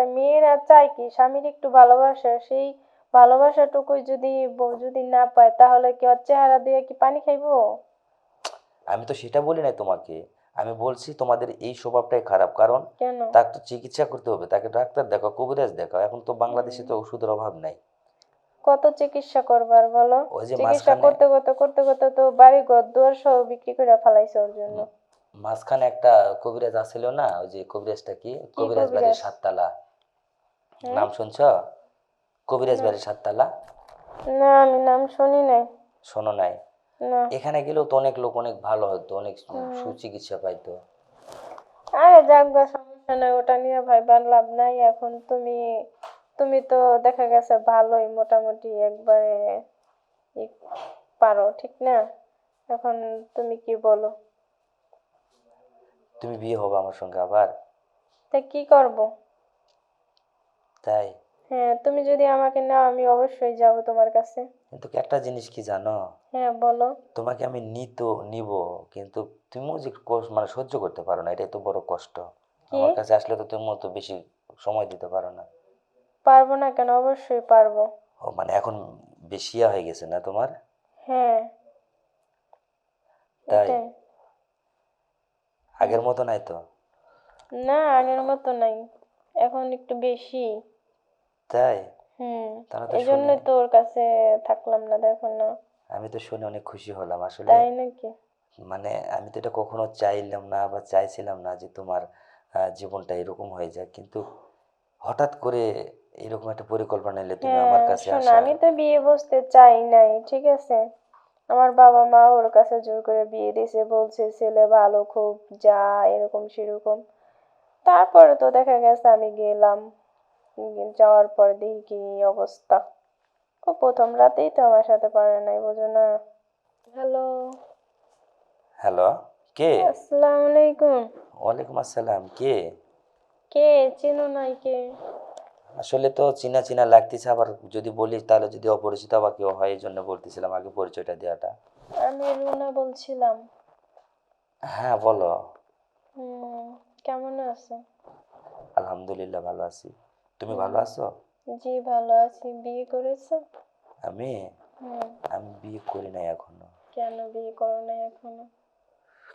তা মেয়েরা চায় কি স্বামীর একটু ভালোবাসা? সেই ভালোবাসাটুকুই যদি বউ যদি না পায় তাহলে কি ওর চেহারা দিয়ে কি পানি খাইবো? আমি তো সেটা বলি নাই তোমাকে। আমি বলছি তোমাদের এই স্বভাবটাই খারাপ কারণ কেন? তাকে তো চিকিৎসা করতে হবে তাকে ডাক্তার দেখাও কবিরাজ দেখাও এখন তো বাংলাদেশে তো ওষুধের অভাব নাই। কত চিকিৎসা করবার বলো? চিকিৎসা করতে করতে করতে করতে তো বাড়ি ঘর দুয়ার সব বিক্রি করে ফেলাইছে ওর জন্য। মাঝখানে একটা কবিরাজ আসছিল না ওই যে কবিরাজটা কি? কবিরাজ বাড়ির? সাততলা? নাম শুনছ? কবিরাজ বাড়ির সাততলা? না আমি নাম শুনি নাই। শোনো নাই। না। এখানে গেলেও তো অনেক লোক অনেক ভালো হতো অনেক সুচিকিৎসা পাইতো। আরে যাক গা সমস্যা নাই ওটা নিয়ে ভাইবার লাভ নাই। এখন তুমি তুমি তো দেখা গেছে ভালোই মোটামুটি একবারে পারো ঠিক না? এখন তুমি কি বলো? তুমি বিয়ে হবে আমার সঙ্গে আবার? তা কি করব? তাই? হ্যাঁ তুমি যদি আমাকে নাও আমি অবশ্যই যাব তোমার কাছে। কিন্তু একটা জিনিস কি জানো? হ্যাঁ বলো। তোমাকে আমি নিত নিব কিন্তু তুমিও যে কষ্ট মানে সহ্য করতে পারো না এটাই তো বড় কষ্ট। আমার কাছে আসলে তো তুমিও তো বেশি সময় দিতে পারো না। পারব না কেন? অবশ্যই পারব। ও মানে এখন বেশিয়া হয়ে গেছে না তোমার? হ্যাঁ। তাই? আগের মতো নাই তো? না আগের মতো নাই। এখন একটু বেশি। তাই? হুম এই জন্যই শুনে- তো ওর কাছে থাকলাম না দেখো না। আমি তো শুনে অনেক খুশি হলাম। আসলে তাই নাকি? মানে আমি তো এটা কখনো চাইলাম না বা চাইছিলাম না যে তোমার জীবনটা এরকম হয়ে যাক। কিন্তু হঠাৎ করে এরকম একটা পরিকল্পনা নিলে তুমি আমার হ্যাঁ কাছে শোনো আসা আমি তো বিয়ে বসতে চাই নাই ঠিক আছে? আমার বাবা মা ওর কাছে জোর করে বিয়ে দিয়েছে বলছে ছেলে ভালো খুব যা এরকম সেরকম। তারপরে তো দেখা গেছে আমি গেলাম। যাওয়ার পর দেখি কি অবস্থা। ও প্রথম রাতেই তো আমার সাথে পারে নাই বোঝো না। হ্যালো। হ্যালো কে? আসসালামু আলাইকুম। ওয়ালাইকুম আসসালাম কে? কে? চিনো নাই কে আসলে তো চিনা চিনা লাগতেছে আবার যদি বলি তাহলে যদি অপরিচিত আবার কেউ হয় এই জন্য বলতেছিলাম আগে পরিচয়টা দেওয়াটা। আমি রুনা বলছিলাম। হ্যাঁ বলো। কেমন আছো? আলহামদুলিল্লাহ ভালো আছি। তুমি ভালো আছো? জি ভালো আছি। বিয়ে করেছ? আমি? হুম। আমি বিয়ে করি নাই এখনও। কেন বিয়ে করো নাই এখনও?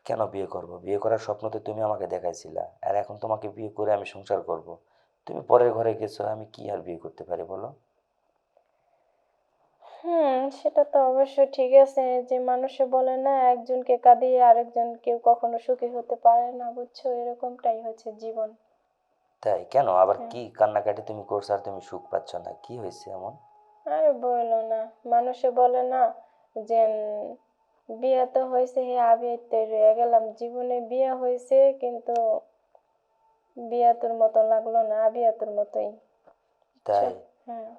কেন বিয়ে করব? বিয়ে করার স্বপ্ন তো তুমি আমাকে দেখাইছিলা। আর এখন তোমাকে বিয়ে করে আমি সংসার করব। তুমি পরের ঘরে গেছো আমি কি আর বিয়ে করতে পারি বলো? হুম সেটা তো অবশ্যই ঠিক আছে। যে মানুষে বলে না একজনকে কাঁদিয়ে আরেকজন কেউ কখনো সুখী হতে পারে না বুঝছ? এরকমটাই হচ্ছে জীবন। তাই? কেন? আবার কি কান্নাকাটি তুমি করছ আর তুমি সুখ পাচ্ছ না? কি হয়েছে এমন? আরে বলো না। মানুষে বলে না যে বিয়ে তো হয়েছে হে আবিয়াতে রয়ে গেলাম। জীবনে বিয়ে হয়েছে কিন্তু বিয়ে বিয়াতুর মতো লাগল না আবিয়াতুর মতোই। তাই? হ্যাঁ।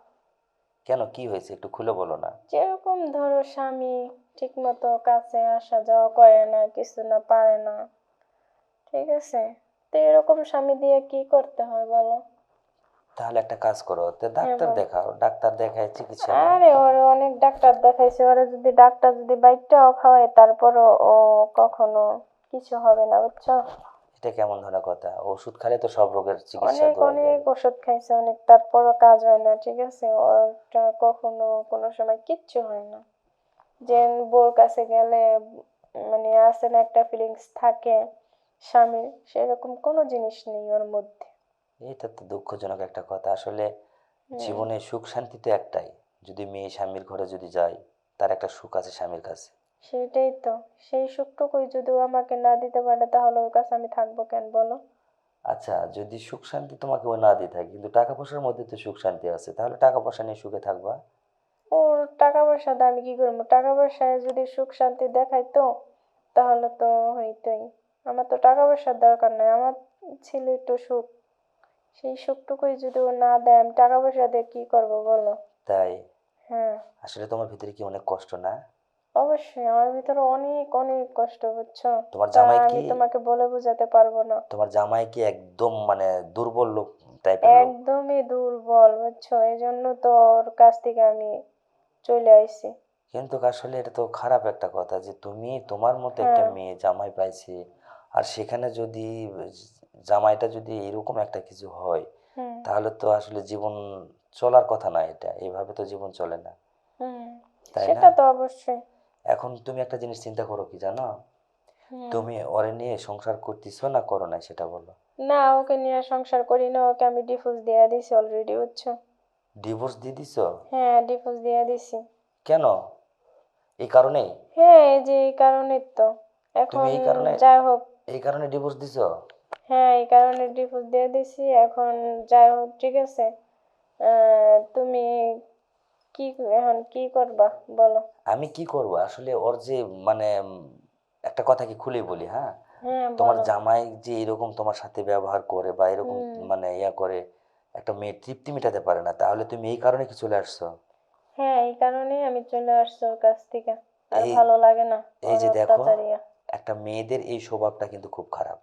কেন? কি হয়েছে? একটু খুলে বলো না। যেরকম ধরো স্বামী ঠিক মতো কাছে আসা যাওয়া করে না কিছু না পারে না। ঠিক আছে? তো এরকম স্বামী দিয়ে কি করতে হয় বলো? তাহলে একটা কাজ করো তো ডাক্তার দেখাও ডাক্তার দেখায় চিকিৎসা আরে ওরে অনেক ডাক্তার দেখাইছে ওরে যদি ডাক্তার যদি বাইকটাও খাওয়ায় তারপরও ও কখনো কিছু হবে না বুঝছ? এটা কেমন ধরনের কথা? ওষুধ খেলে তো সব রোগের চিকিৎসা অনেক অনেক ওষুধ খাইছে অনেক তারপরও কাজ হয় না ঠিক আছে? ওরটা কখনো কোনো সময় কিচ্ছু হয় না। যে বোর কাছে গেলে মানে আসে না একটা ফিলিংস থাকে স্বামীর সেরকম কোনো জিনিস নেই ওর মধ্যে। এটা তো দুঃখজনক একটা কথা। আসলে জীবনে সুখ শান্তি তো একটাই। যদি মেয়ে স্বামীর ঘরে যদি যায় তার একটা সুখ আছে স্বামীর কাছে। সেটাই তো। সেই সুখটুকুই যদি ও আমাকে না দিতে পারে তাহলে ওর কাছে আমি থাকব কেন বলো? আচ্ছা যদি সুখ শান্তি তোমাকে ও না দিয়ে থাকে কিন্তু টাকা পয়সার মধ্যে তো সুখ শান্তি আছে তাহলে টাকা পয়সা নিয়ে সুখে থাকবা? ওর টাকা পয়সা দিয়ে আমি কি করব? টাকা পয়সায় যদি সুখ শান্তি দেখাইতো তাহলে তো হইতোই। আমার তো টাকা পয়সার দরকার নাই আমার ছিল একটু সুখ। সেই সুখটুকুই যদি ও না দেয় আমি টাকা পয়সা দিয়ে কি করব বলো? তাই? হ্যাঁ। আসলে তোমার ভিতরে কি অনেক কষ্ট না? অবশ্যই আমার ভিতরে অনেক অনেক কষ্ট বুঝছ? তোমার জামাই কি? তোমাকে বলে বোঝাতে পারব না। তোমার জামাই কি একদম মানে দুর্বল লোক টাইপের একদমই দুর্বল বুঝছ? এই জন্য তো ওর কাছ থেকে আমি চলে আইছি। কিন্তু আসলে এটা তো খারাপ একটা কথা যে তুমি তোমার মতো একটা হ্যাঁ। মেয়ে জামাই পাইছে আর সেখানে যদি জামাইটা যদি এরকম একটা কিছু হয় তাহলে তো আসলে জীবন চলার কথা না এটা। এইভাবে তো জীবন চলে না। তাই না? সেটা তো অবশ্যই। এখন তুমি একটা জিনিস চিন্তা করো কি জানো? তুমি ওরে নিয়ে সংসার করতেছো না করো না সেটা বলো? না ওকে নিয়ে সংসার করি না ওকে আমি ডিভোর্স দিয়ে দিছি অলরেডি বুঝছ? ডিভোর্স দিয়ে দিছো? হ্যাঁ ডিভোর্স দিয়ে দিছি। কেন? এই কারণেই? হ্যাঁ এই যে এই কারণে তো। এখন কারণে- যাই হোক এই কারণে ডিভোর্স দিছো? হ্যাঁ এই কারণে ডিভোর্স দিয়ে দিছি। এখন যাই হোক ঠিক আছে। তুমি কি এখন কি করবা? বলো। আমি কি করব? আসলে ওর যে মানে একটা কথা কি খুলে বলি হ্যাঁ? হ্যাঁ তোমার জামাই যে এরকম তোমার সাথে ব্যবহার করে বা এরকম মানে ইয়া করে একটা মেয়ে তৃপ্তি মেটাতে পারে না তাহলে তুমি এই কারণে কি চলে আসছো? হ্যাঁ এই কারণে আমি চলে আসছি ওর কাছ থেকে। আর ভালো লাগে না এই যে দেখো। একটা মেয়েদের এই স্বভাবটা কিন্তু খুব খারাপ।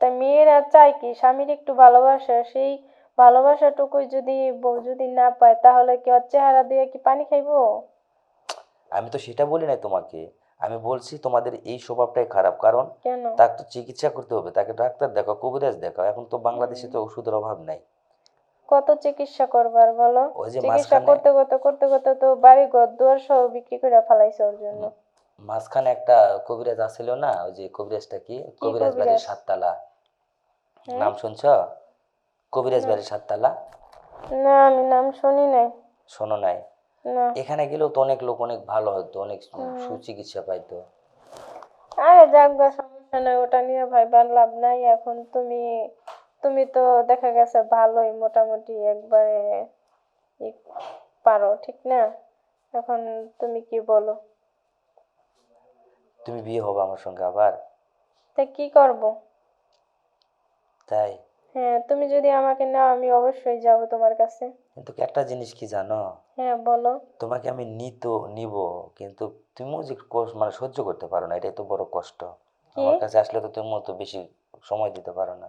তা মেয়েরা চায় কি স্বামীর একটু ভালোবাসা সেই ভালোবাসাটুকুই যদি বউ যদি না পায় তাহলে কি ওর চেহারা দিয়ে কি পানি খাইবো? আমি তো সেটা বলি নাই তোমাকে। আমি বলছি তোমাদের এই স্বভাবটাই খারাপ কারণ তাকে তো চিকিৎসা করতে হবে তাকে ডাক্তার দেখাও কবিরাজ দেখাও এখন তো বাংলাদেশে তো ওষুধের অভাব নাই। কত চিকিৎসা করবার বলো? চিকিৎসা করতে করতে করতে করতে তো বাড়ি ঘর দুয়ার সহ বিক্রি করে ফেলাইছে ওর জন্য। মাঝখানে একটা কবিরাজ আসছিল না? ওই যে কবিরাজটা কি? কবিরাজ বাড়ির? সাততলা। নাম শুনছ? কবিরাজ বাড়ির সাততলা? না আমি নাম শুনি নাই। শোনো নাই? না। এখানে গেলেও তো অনেক লোক অনেক ভালো হতো অনেক সুচিকিৎসা পাইতো। আরে যাক গা সমস্যা নাই ওটা নিয়ে ভাইবার লাভ নাই। এখন তুমি তুমি তো দেখা গেছে ভালোই মোটামুটি একবারে পারো ঠিক না? এখন তুমি কি বলো? তুমি বিয়ে হবে আমার সঙ্গে আবার? তা কি করব? তাই? হ্যাঁ তুমি যদি আমাকে নাও আমি অবশ্যই যাব তোমার কাছে। কিন্তু একটা জিনিস কি জানো? হ্যাঁ বলো। তোমাকে আমি নিত নিব কিন্তু তুমিও যে কষ্ট মানে সহ্য করতে পারো না এটাই তো বড় কষ্ট। আমার কাছে আসলে তো তুমিও তো বেশি সময় দিতে পারো না।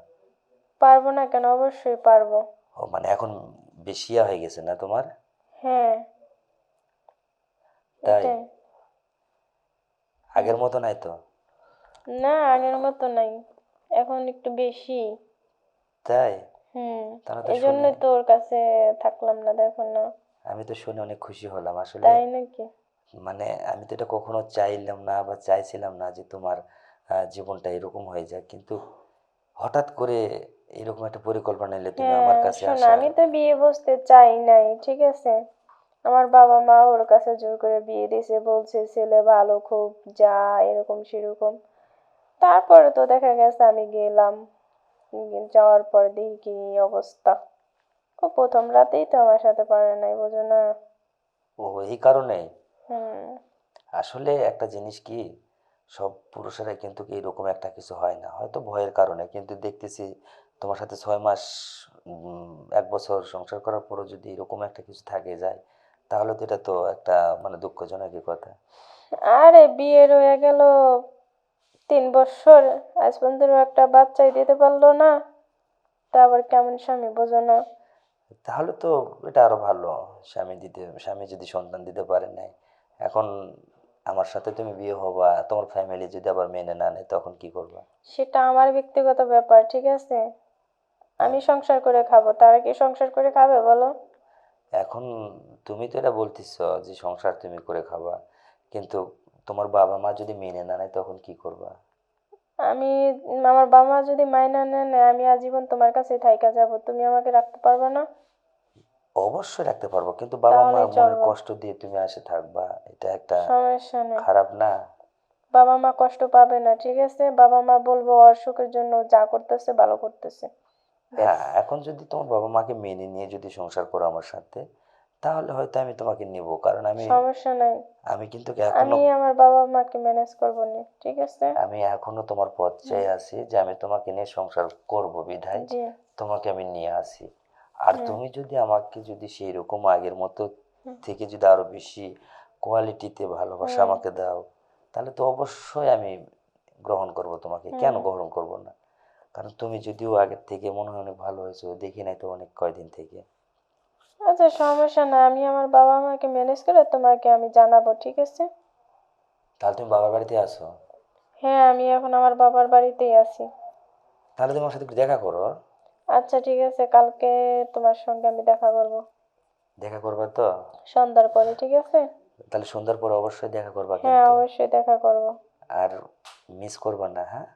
পারব না কেন? অবশ্যই পারব। ও মানে এখন বেশি ইয়া হয়ে গেছে না তোমার? হ্যাঁ। তাই? আগের মতো নাই তো? না আগের মতো নাই। এখন একটু বেশি। তাই? হুম তাহলে তো এই জন্যই শুনে। তো ওর কাছে থাকলাম না দেখো না। আমি তো শুনে অনেক খুশি হলাম। আসলে তাই নাকি? মানে আমি তো এটা কখনো চাইলাম না বা চাইছিলাম না যে তোমার আহ, জীবনটা এরকম হয়ে যায় কিন্তু হঠাৎ করে এরকম একটা পরিকল্পনা নিলে তুমি আমার হ্যাঁ কাছে শোনো আসা আমি তো বিয়ে বসতে চাই নাই ঠিক আছে? আমার বাবা মা ওর কাছে জোর করে বিয়ে দিয়েছে বলছে ছেলে ভালো খুব যা এরকম সেরকম। তারপরে তো দেখা গেছে আমি গেলাম যাওয়ার পর দেখি কি অবস্থা। ও প্রথম রাতেই তো আমার সাথে পারে নাই বোঝো না। ও এই কারণে? হুম। আসলে একটা জিনিস কি সব পুরুষেরা কিন্তু এরকম একটা কিছু হয় না। হয়তো ভয়ের কারণে কিন্তু দেখতেছি তোমার সাথে ছয় মাস এক বছর সংসার করার পরও যদি এরকম একটা কিছু থাকে যায় তাহলে তো এটা তো একটা মানে দুঃখজনকই কথা। আরে বিয়ের হয়ে গেল তিন বছর আজ পর্যন্ত একটা বাচ্চাই দিতে পারল না। তা আবার কেমন স্বামী বোঝো না। তাহলে তো এটা আরও ভালো স্বামী দিতে স্বামী যদি সন্তান দিতে পারে নাই এখন আমার সাথে তুমি বিয়ে হবা তোমার ফ্যামিলি যদি আবার মেনে না নেয় তখন কি করবা? সেটা আমার ব্যক্তিগত ব্যাপার ঠিক আছে? আমি সংসার করে খাব তারা কি সংসার করে খাবে বলো? এখন তুমি তো এটা বলতেছ যে সংসার তুমি করে খাবা। কিন্তু তোমার বাবা মা যদি মেনে না নেয় তখন কি করবা? আমি আমার বাবা মা যদি মাইনা নেয় নেয়, আমি আজীবন তোমার কাছে থাইকা যাব। তুমি আমাকে রাখতে পারবে না? অবশ্যই রাখতে পারব কিন্তু বাবা তাহলে মার মনে কষ্ট দিয়ে তুমি আসে থাকবা। এটা একটা সমস্যা নেই। খারাপ না। বাবা মা কষ্ট পাবে না ঠিক আছে? বাবা মা বলব অসুখের জন্য যা করতেছে ভালো করতেছে। হ্যাঁ এখন যদি তোমার বাবা মাকে মেনে নিয়ে যদি সংসার করো আমার সাথে তাহলে হয়তো আমি তোমাকে নেব। কারণ আমি সমস্যা নাই। আমি কিন্তু আমি আমার বাবা মাকে ম্যানেজ করব নি ঠিক আছে? আমি এখনও তোমার পথ চেয়ে আছি যে আমি তোমাকে নিয়ে সংসার করব বিধায়। তোমাকে আমি নিয়ে আসি। আর তুমি যদি আমাকে যদি সেই রকম আগের মতো থেকে যদি আরও বেশি কোয়ালিটিতে ভালোবাসা আমাকে দাও তাহলে তো অবশ্যই আমি গ্রহণ করব তোমাকে। কেন গ্রহণ করব না? কারণ তুমি যদিও আগের থেকে মনে হয় অনেক ভালো হয়েছো দেখি নাই তো অনেক কয়দিন থেকে। আচ্ছা সমস্যা না আমি আমার বাবা মাকে ম্যানেজ করে তোমাকে আমি জানাব ঠিক আছে? তাহলে তুমি বাবার বাড়িতে আসো হ্যাঁ আমি এখন আমার বাবার বাড়িতেই আছি। তাহলে তুমি আমার সাথে একটু দেখা করো। আচ্ছা ঠিক আছে কালকে তোমার সঙ্গে আমি দেখা করব। দেখা করবা তো? সন্ধ্যার পরে ঠিক আছে? তাহলে সন্ধ্যার পর অবশ্যই দেখা করবা হ্যাঁ কিন্তু। অবশ্যই দেখা করব। আর মিস করবা না হ্যাঁ?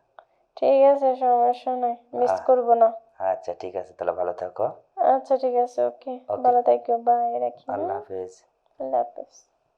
ঠিক আছে সমস্যা নাই মিস। করব না আচ্ছা ঠিক আছে তাহলে ভালো থাকো আচ্ছা ঠিক আছে ওকে. ভালো থাকো বাই রাখি আল্লাহ হ্যাঁ? হাফেজ আল্লাহ হাফেজ